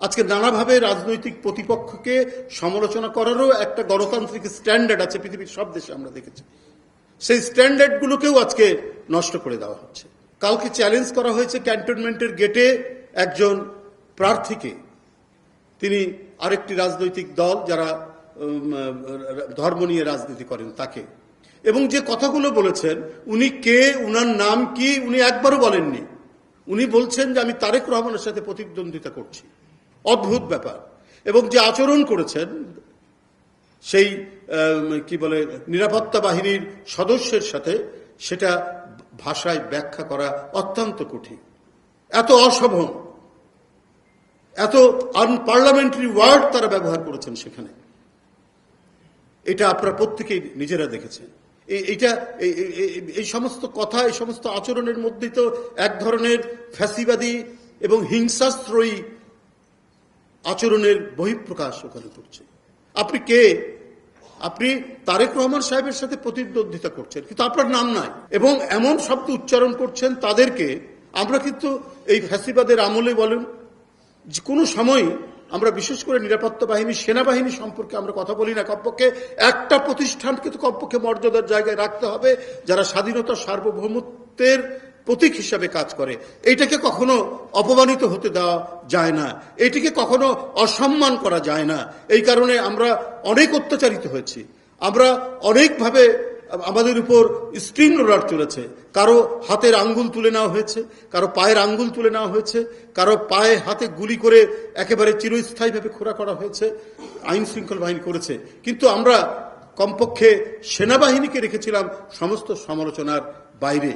আজকে নানাভাবে রাজনৈতিক প্রতিপক্ষকে সমালোচনা করারও একটা গণতান্ত্রিক স্ট্যান্ডার্ড আছে পৃথিবীর সব দেশে আমরা দেখেছি। সেই স্ট্যান্ডার্ডগুলোকেও আজকে নষ্ট করে দেওয়া হচ্ছে। কালকে চ্যালেঞ্জ করা হয়েছে ক্যান্টনমেন্টের গেটে একজন প্রার্থীকে। তিনি আরেকটি রাজনৈতিক দল যারা ধর্ম নিয়ে রাজনীতি করেন তাকে। এবং যে কথাগুলো বলেছেন, উনি কে, উনার নাম কি, উনি একবারও বলেননি। উনি বলছেন যে আমি তারেক রহমানের সাথে প্রতিদ্বন্দ্বিতা করছি। অদ্ভুত ব্যাপার। এবং যে আচরণ করেছেন, সেই কি বলে, নিরাপত্তা বাহিনীর সদস্যের সাথে সেটা ভাষায় ব্যাখ্যা করা অত্যন্ত কঠিন। এত অশোভন এত আনপার্লামেন্টারি ওয়ার্ড তারা ব্যবহার করেছেন সেখানে। এটা আপনারা প্রত্যেকেই নিজেরা দেখেছেন। এই- এইটা, এই- এই- এই- এই সমস্ত কথা, এই সমস্ত আচরণের মধ্যেই তো এক ধরনের ফ্যাসিবাদী এবং হিংসাশ্রয়ী আচরণের বহিঃপ্রকাশ ওখানে করছে আপনি কে? আপনি তারেক রহমান সাহেবের সাথে প্রতিদ্বন্দ্বিতা করছেন, কিন্তু আপনার নাম নাই। এবং এমন শব্দ উচ্চারণ করছেন তাদেরকে, আমরা কিন্তু এই ফ্যাসিবাদের আমলে বলেন, যে কোনো সময় আমরা বিশেষ করে নিরাপত্তা বাহিনী, সেনাবাহিনী সম্পর্কে আমরা কথা বলি না। কমপক্ষে একটা প্রতিষ্ঠানকে তো কমপক্ষে মর্যাদার জায়গায় রাখতে হবে, যারা স্বাধীনতা সার্বভৌমত্বের প্রতীক হিসাবে কাজ করে। এইটাকে কখনো অপমানিত হতে দেওয়া যায় না। এটিকে কখনো অসম্মান করা যায় না। এই কারণে আমরা অনেক অত্যাচারিত হয়েছি। আমরা অনেকভাবে আমাদের উপর স্ট্রিং রোলার চলেছে। কারও হাতের আঙ্গুল তুলে নেওয়া হয়েছে, কারও পায়ের আঙ্গুল তুলে নেওয়া হয়েছে, কারও পায়ে হাতে গুলি করে একেবারে চিরস্থায়ীভাবে খোরা করা হয়েছে, আইন শৃঙ্খলা বাহিনী করেছে। কিন্তু আমরা কমপক্ষে সেনাবাহিনীকে রেখেছিলাম সমস্ত সমালোচনার বাইরে।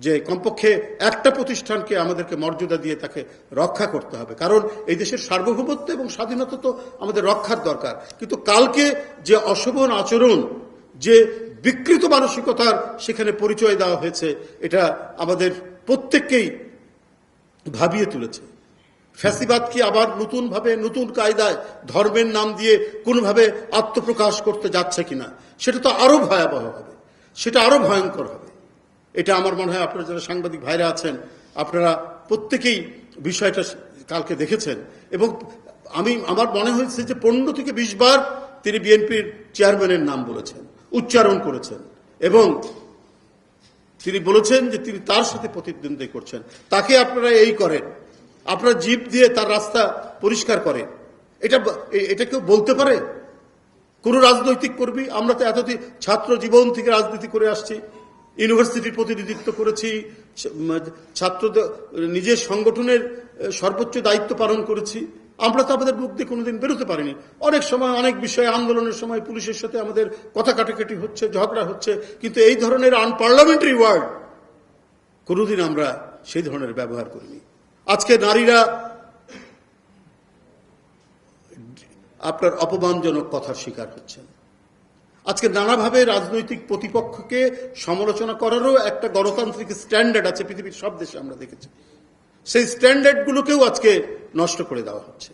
যে কমপক্ষে একটা প্রতিষ্ঠানকে আমাদেরকে মর্যাদা দিয়ে তাকে রক্ষা করতে হবে। কারণ এই দেশের সার্বভৌমত্ব এবং স্বাধীনতা তো আমাদের রক্ষার দরকার। কিন্তু কালকে যে অশোভন আচরণ, যে বিকৃত মানসিকতার সেখানে পরিচয় দেওয়া হয়েছে, এটা আমাদের প্রত্যেককেই ভাবিয়ে তুলেছে। ফ্যাসিবাদ কি আবার নতুনভাবে, নতুন কায়দায় ধর্মের নাম দিয়ে কোনোভাবে আত্মপ্রকাশ করতে যাচ্ছে কিনা, সেটা তো আরও ভয়াবহ হবে। সেটা আরও ভয়ঙ্কর হবে। এটা আমার মনে হয় আপনারা যারা সাংবাদিক ভাইরা আছেন, আপনারা প্রত্যেকেই বিষয়টা কালকে দেখেছেন। এবং আমি, আমার মনে হয়েছে যে পনেরো থেকে বিশ বার তিনি বিএনপির চেয়ারম্যানের নাম বলেছেন, উচ্চারণ করেছেন। এবং তিনি বলেছেন যে তিনি তার সাথে প্রতিদ্বন্দ্বী করছেন। তাকে আপনারা এই করেন। আপনারা জিপ দিয়ে তার রাস্তা পরিষ্কার করেন। এটা এটা কেউ বলতে পারে? কোন রাজনৈতিক কর্মী? আমরা তো এতদিন ছাত্র জীবন থেকে রাজনীতি করে আসছি। ইউনিভার্সিটির প্রতিনিধিত্ব করেছি ছাত্রদের নিজের সংগঠনের সর্বোচ্চ দায়িত্ব পালন করেছি। আমরা তো আমাদের মুখ দিয়ে কোনোদিন বেরোতে পারিনি। অনেক সময়, অনেক বিষয়ে আন্দোলনের সময় পুলিশের সাথে আমাদের কথা কাটাকাটি হচ্ছে, ঝগড়া হচ্ছে, কিন্তু এই ধরনের আনপার্লামেন্টারি ওয়ার্ড কোনোদিন আমরা সেই ধরনের ব্যবহার করিনি। আজকে নারীরা আপনার অপমানজনক কথার শিকার হচ্ছেন। আজকে নানাভাবে রাজনৈতিক প্রতিপক্ষকে সমালোচনা করারও একটা গণতান্ত্রিক স্ট্যান্ডার্ড আছে পৃথিবীর সব দেশে আমরা দেখেছি। সেই স্ট্যান্ডার্ডগুলোকেও আজকে নষ্ট করে দেওয়া হচ্ছে।